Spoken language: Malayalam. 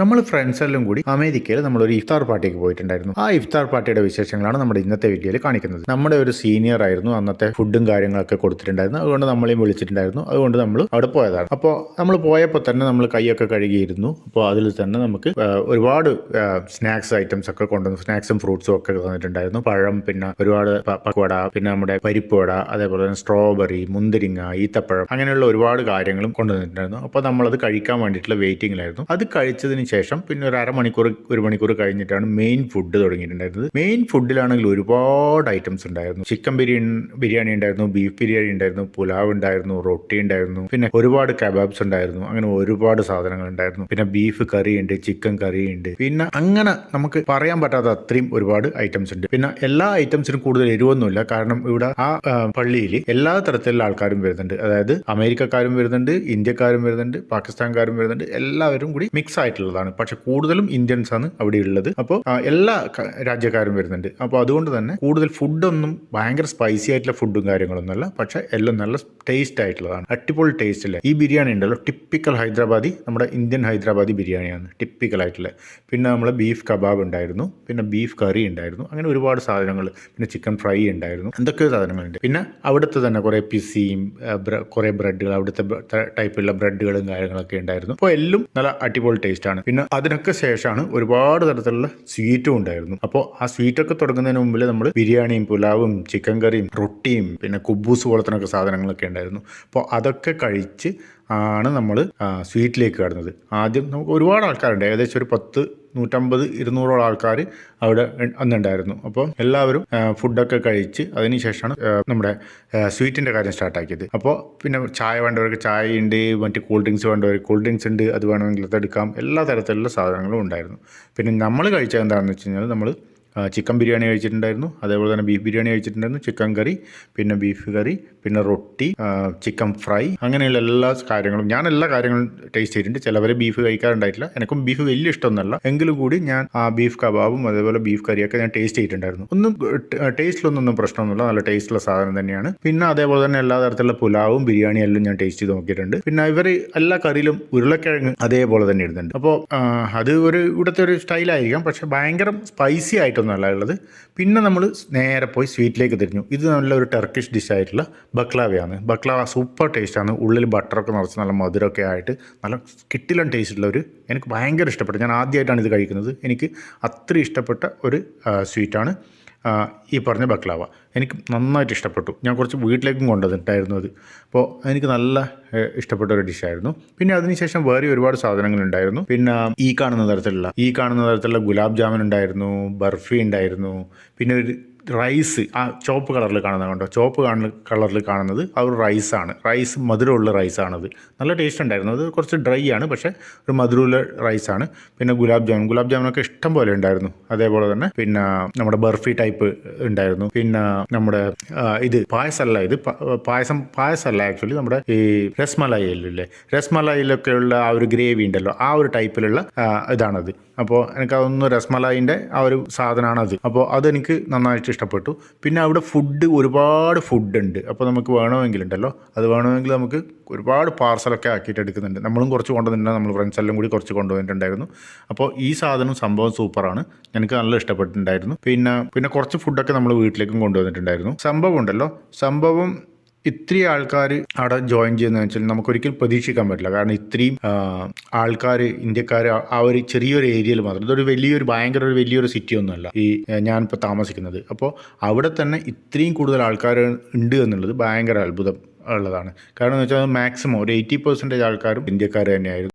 നമ്മൾ ഫ്രണ്ട്സ് എല്ലാം കൂടി അമേരിക്കയിൽ നമ്മൾ ഒരു ഇഫ്താർ പാർട്ടിക്ക് പോയിട്ടുണ്ടായിരുന്നു. ആ ഇഫ്താർ പാർട്ടിയുടെ വിശേഷങ്ങളാണ് നമ്മുടെ ഇന്നത്തെ വീഡിയോയിൽ കാണിക്കുന്നത്. നമ്മുടെ ഒരു സീനിയർ ആയിരുന്നു അന്നത്തെ ഫുഡും കാര്യങ്ങളൊക്കെ കൊടുത്തിട്ടുണ്ടായിരുന്നു. അതുകൊണ്ട് നമ്മളെയും വിളിച്ചിട്ടുണ്ടായിരുന്നു. അതുകൊണ്ട് നമ്മൾ അവിടെ പോയതാണ്. അപ്പോൾ നമ്മൾ പോയപ്പോൾ തന്നെ നമ്മൾ കൈയൊക്കെ കഴുകിയിരുന്നു. അപ്പോൾ അതിൽ തന്നെ നമുക്ക് ഒരുപാട് സ്നാക്സ് ഐറ്റംസ് ഒക്കെ കൊണ്ടുവന്നു സ്നാക്സും ഫ്രൂട്ട്സും ഒക്കെ തന്നിട്ടുണ്ടായിരുന്നു. പഴം പിന്നെ ഒരുപാട് പക്വട പിന്നെ നമ്മുടെ പരിപ്പുവട അതേപോലെ തന്നെ സ്ട്രോബെറി മുന്തിരിങ്ങ ഈത്തപ്പഴം അങ്ങനെയുള്ള ഒരുപാട് കാര്യങ്ങളും കൊണ്ടുവന്നിട്ടുണ്ടായിരുന്നു. അപ്പോൾ നമ്മളത് കഴിക്കാൻ വേണ്ടിയിട്ടുള്ള വെയിറ്റിംഗിലായിരുന്നു അത് കഴിച്ചതിന് ശേഷം പിന്നെ ഒരു അരമണിക്കൂർ ഒരു മണിക്കൂർ കഴിഞ്ഞിട്ടാണ് മെയിൻ ഫുഡ് തുടങ്ങിയിട്ടുണ്ടായിരുന്നത്. മെയിൻ ഫുഡിലാണെങ്കിൽ ഒരുപാട് ഐറ്റംസ് ഉണ്ടായിരുന്നു. ചിക്കൻ ബിരിയാണി ബിരിയാണി ഉണ്ടായിരുന്നു ബീഫ് ബിരിയാണി ഉണ്ടായിരുന്നു പുലാവ് ഉണ്ടായിരുന്നു റൊട്ടി ഉണ്ടായിരുന്നു പിന്നെ ഒരുപാട് കബാബ്സ് ഉണ്ടായിരുന്നു അങ്ങനെ ഒരുപാട് സാധനങ്ങൾ ഉണ്ടായിരുന്നു. പിന്നെ ബീഫ് കറി ഉണ്ട് ചിക്കൻ കറി ഉണ്ട് പിന്നെ അങ്ങനെ നമുക്ക് പറയാൻ പറ്റാത്ത അത്രയും ഒരുപാട് ഐറ്റംസ് ഉണ്ട്. പിന്നെ എല്ലാ ഐറ്റംസിനും കൂടുതൽ എരിവൊന്നുമില്ല. കാരണം ഇവിടെ ആ പള്ളിയിൽ എല്ലാ തരത്തിലുള്ള ആൾക്കാരും വരുന്നുണ്ട്. അതായത് അമേരിക്കക്കാരും വരുന്നുണ്ട് ഇന്ത്യക്കാരും വരുന്നുണ്ട് പാകിസ്ഥാൻകാരും വരുന്നുണ്ട്. എല്ലാവരും കൂടി മിക്സ് ആയിട്ടുള്ളതാണ് പക്ഷെ കൂടുതലും ഇന്ത്യൻസ് ആണ് അവിടെ ഉള്ളത് അപ്പോൾ എല്ലാ രാജ്യക്കാരും വരുന്നുണ്ട്. അപ്പോൾ അതുകൊണ്ട് തന്നെ കൂടുതൽ ഫുഡൊന്നും ഭയങ്കര സ്പൈസി ആയിട്ടുള്ള ഫുഡും കാര്യങ്ങളൊന്നുമല്ല. പക്ഷെ എല്ലാം നല്ല ടേസ്റ്റ് ആയിട്ടുള്ളതാണ്. അടിപൊളി ടേസ്റ്റ് അല്ലേ ഈ ബിരിയാണി ഉണ്ടല്ലോ. ടിപ്പിക്കൽ ഹൈദരാബാദി നമ്മുടെ ഇന്ത്യൻ ഹൈദരാബാദി ബിരിയാണിയാണ് ടിപ്പിക്കൽ ആയിട്ടുള്ള. പിന്നെ നമ്മൾ ബീഫ് കബാബ് ഉണ്ടായിരുന്നു. പിന്നെ ബീഫ് കറി ഉണ്ടായിരുന്നു. അങ്ങനെ ഒരുപാട് സാധനങ്ങൾ. പിന്നെ ചിക്കൻ ഫ്രൈ ഉണ്ടായിരുന്നു. എന്തൊക്കെയോ സാധനങ്ങളുണ്ട്. പിന്നെ അവിടുത്തെ തന്നെ കുറേ പിസിയും കുറേ ബ്രെഡുകൾ അവിടുത്തെ ടൈപ്പുള്ള ബ്രെഡുകളും കാര്യങ്ങളൊക്കെ ഉണ്ടായിരുന്നു. അപ്പോൾ എല്ലാം നല്ല അടിപൊളി ടേസ്റ്റ് ആണ്. പിന്നെ അതിനൊക്കെ ശേഷമാണ് ഒരുപാട് തരത്തിലുള്ള സ്വീറ്റും ഉണ്ടായിരുന്നു. അപ്പോൾ ആ സ്വീറ്റൊക്കെ തുടങ്ങുന്നതിന് മുമ്പിൽ നമ്മൾ ബിരിയാണിയും പുലാവും ചിക്കൻ കറിയും റൊട്ടിയും പിന്നെ കുബൂസ് പോലത്തിനൊക്കെ സാധനങ്ങളൊക്കെ ഉണ്ടായിരുന്നു. അപ്പോൾ അതൊക്കെ കഴിച്ച് ആണ് നമ്മൾ സ്വീറ്റിലേക്ക് കടന്നത്. ആദ്യം നമുക്ക് ഒരുപാട് ആൾക്കാരുണ്ട്. ഏകദേശം ഒരു പത്ത് നൂറ്റമ്പത് ഇരുന്നൂറോളം ആൾക്കാർ അവിടെ അന്നുണ്ടായിരുന്നു. അപ്പോൾ എല്ലാവരും ഫുഡൊക്കെ കഴിച്ച് അതിനുശേഷമാണ് ശേഷമാണ് നമ്മുടെ സ്വീറ്റിന്റെ കാര്യം സ്റ്റാർട്ടാക്കിയത്. അപ്പോൾ പിന്നെ ചായ വേണ്ടവർക്ക് ചായ ഉണ്ട് മറ്റ് കൂൾ ഡ്രിങ്ക്സ് വേണ്ടവർക്ക് കൂൾ ഡ്രിങ്ക്സ് ഉണ്ട് അത് വേണമെങ്കിൽ അതെടുക്കാം എല്ലാ തരത്തിലുള്ള സാധനങ്ങളും ഉണ്ടായിരുന്നു. പിന്നെ നമ്മൾ കഴിച്ചത് എന്താണെന്ന് വെച്ച് കഴിഞ്ഞാൽ നമ്മൾ ചിക്കൻ ബിരിയാണി കഴിച്ചിട്ടുണ്ടായിരുന്നു. അതേപോലെ തന്നെ ബീഫ് ബിരിയാണി കഴിച്ചിട്ടുണ്ടായിരുന്നു. ചിക്കൻ കറി പിന്നെ ബീഫ് കറി പിന്നെ റൊട്ടി ചിക്കൻ ഫ്രൈ. അങ്ങനെയുള്ള എല്ലാ കാര്യങ്ങളും ഞാൻ എല്ലാ കാര്യങ്ങളും ടേസ്റ്റ് ചെയ്തിട്ടുണ്ട്. ചിലവരെ ബീഫ് കഴിക്കാറുണ്ടായിട്ടില്ല. എനിക്കും ബീഫ് വലിയ ഇഷ്ടമൊന്നുമല്ല. എങ്കിലും കൂടി ഞാൻ ആ ബീഫ് കബാബും അതേപോലെ ബീഫ് കറിയൊക്കെ ഞാൻ ടേസ്റ്റ് ചെയ്തിട്ടുണ്ടായിരുന്നു. ഒന്നും ടേസ്റ്റിലൊന്നും പ്രശ്നമൊന്നുമില്ല. നല്ല ടേസ്റ്റുള്ള സാധനം തന്നെയാണ്. പിന്നെ അതേപോലെ തന്നെ എല്ലാ തരത്തിലുള്ള പുലാവും ബിരിയാണി എല്ലാം ഞാൻ ടേസ്റ്റ് ചെയ്ത് നോക്കിയിട്ടുണ്ട്. പിന്നെ ഇവർ എല്ലാ കറിയിലും ഉരുളക്കിഴങ്ങ് അതേപോലെ തന്നെ ഇടുന്നുണ്ട്. അപ്പോൾ അത് ഒരു ഇവിടുത്തെ ഒരു സ്റ്റൈലായിരിക്കാം പക്ഷെ ഭയങ്കര സ്പൈസി ആയിട്ടൊന്നുമല്ല ഉള്ളത് പിന്നെ നമ്മൾ നേരെ പോയി സ്വീറ്റിലേക്ക് തിരിഞ്ഞു. ഇത് നല്ലൊരു ടർക്കിഷ് ഡിഷായിട്ടുള്ള ബക്ലാവയാണ്. ബക്ലാവ സൂപ്പർ ടേസ്റ്റാണ് ഉള്ളിൽ ബട്ടറൊക്കെ നിറച്ച് നല്ല മധുരമൊക്കെ ആയിട്ട് നല്ല കിട്ടിലൻ ടേസ്റ്റുള്ള ഒരു എനിക്ക് ഭയങ്കര ഇഷ്ടപ്പെട്ടു. ഞാൻ ആദ്യമായിട്ടാണ് ഇത് കഴിക്കുന്നത്. എനിക്ക് അത്ര ഇഷ്ടപ്പെട്ട ഒരു സ്വീറ്റാണ് ഈ പറഞ്ഞ ബക്ലാവ. എനിക്ക് നന്നായിട്ട് ഇഷ്ടപ്പെട്ടു. ഞാൻ കുറച്ച് വീട്ടിലേക്കും കൊണ്ടുവന്നിട്ടായിരുന്നു അത്. അപ്പോൾ എനിക്ക് നല്ല ഇഷ്ടപ്പെട്ട ഒരു ഡിഷായിരുന്നു. പിന്നെ അതിനുശേഷം വേറെ ഒരുപാട് സാധനങ്ങൾ ഉണ്ടായിരുന്നു പിന്നെ ഈ കാണുന്ന തരത്തിലുള്ള ഈ കാണുന്ന തരത്തിലുള്ള ഗുലാബ് ജാമുൻ ഉണ്ടായിരുന്നു ബർഫി ഉണ്ടായിരുന്നു. പിന്നെ ഒരു റൈസ് ആ ചുവപ്പ് കളറിൽ കാണുന്നത് കണ്ടോ? ചുവപ്പ് കാണ കളറിൽ കാണുന്നത് ആ ഒരു റൈസാണ് റൈസ് മധുരമുള്ള റൈസാണത് നല്ല ടേസ്റ്റ് ഉണ്ടായിരുന്നു. അത് കുറച്ച് ഡ്രൈ ആണ് പക്ഷേ ഒരു മധുരമുള്ള റൈസാണ് പിന്നെ ഗുലാബ് ജാമുൻ. ഗുലാബ് ജാമുനൊക്കെ ഇഷ്ടം പോലെ ഉണ്ടായിരുന്നു. അതേപോലെ തന്നെ പിന്നെ നമ്മുടെ ബർഫി ടൈപ്പ് ഉണ്ടായിരുന്നു. പിന്നെ നമ്മുടെ ഇത് പായസമല്ല ഇത് പായസം പായസമല്ല ആക്ച്വലി നമ്മുടെ ഈ രസ്മലായില്ലേ? രസ്മലായിലൊക്കെയുള്ള ആ ഒരു ഗ്രേവി ഉണ്ടല്ലോ ആ ഒരു ടൈപ്പിലുള്ള ഇതാണത്. അപ്പോൾ എനിക്ക് അതൊന്ന് രസ്മലായിന്റെ ആ ഒരു സാധനമാണത്. അപ്പോൾ അതെനിക്ക് നന്നായിട്ട് ഇഷ്ടപ്പെട്ടു. പിന്നെ അവിടെ ഫുഡ് ഒരുപാട് ഫുഡ് ഉണ്ട്. അപ്പോൾ നമുക്ക് വേണമെങ്കിലുണ്ടല്ലോ. അത് വേണമെങ്കിൽ നമുക്ക് ഒരുപാട് പാർസലൊക്കെ ആക്കിയിട്ട് എടുക്കുന്നുണ്ട്. നമ്മളും കുറച്ച് കൊണ്ടുവന്നിട്ടുണ്ട്. നമ്മൾ ഫ്രണ്ട്സ് എല്ലാം കൂടി കുറച്ച് കൊണ്ടുവന്നിട്ടുണ്ടായിരുന്നു. അപ്പോൾ ഈ സാധനം സംഭവം സൂപ്പറാണ്. എനിക്ക് നല്ല ഇഷ്ടപ്പെട്ടിട്ടുണ്ടായിരുന്നു. പിന്നെ പിന്നെ കുറച്ച് ഫുഡൊക്കെ നമ്മൾ വീട്ടിലേക്കും കൊണ്ടുവന്നിട്ടുണ്ടായിരുന്നു. സംഭവം ഉണ്ടല്ലോ. സംഭവം ഇത്രയും ആൾക്കാർ അവിടെ ജോയിൻ ചെയ്യുന്നതെന്ന് വെച്ചാൽ നമുക്ക് ഒരിക്കലും പ്രതീക്ഷിക്കാൻ പറ്റില്ല. കാരണം ഇത്രയും ആൾക്കാർ ഇന്ത്യക്കാർ ആ ഒരു ചെറിയൊരു ഏരിയയിൽ മാത്രം ഇതൊരു വലിയൊരു ഭയങ്കര ഒരു വലിയൊരു സിറ്റി ഒന്നുമല്ല. ഈ ഞാനിപ്പോൾ താമസിക്കുന്നത്. അപ്പോൾ അവിടെ തന്നെ ഇത്രയും കൂടുതൽ ആൾക്കാർ ഉണ്ട് എന്നുള്ളത് ഭയങ്കര അത്ഭുതം ഉള്ളതാണ്. കാരണം എന്ന് വെച്ചാൽ മാക്സിമം ഒരു എയ്റ്റി പെർസെന്റേജ് ആൾക്കാരും ഇന്ത്യക്കാർ തന്നെയായിരുന്നു.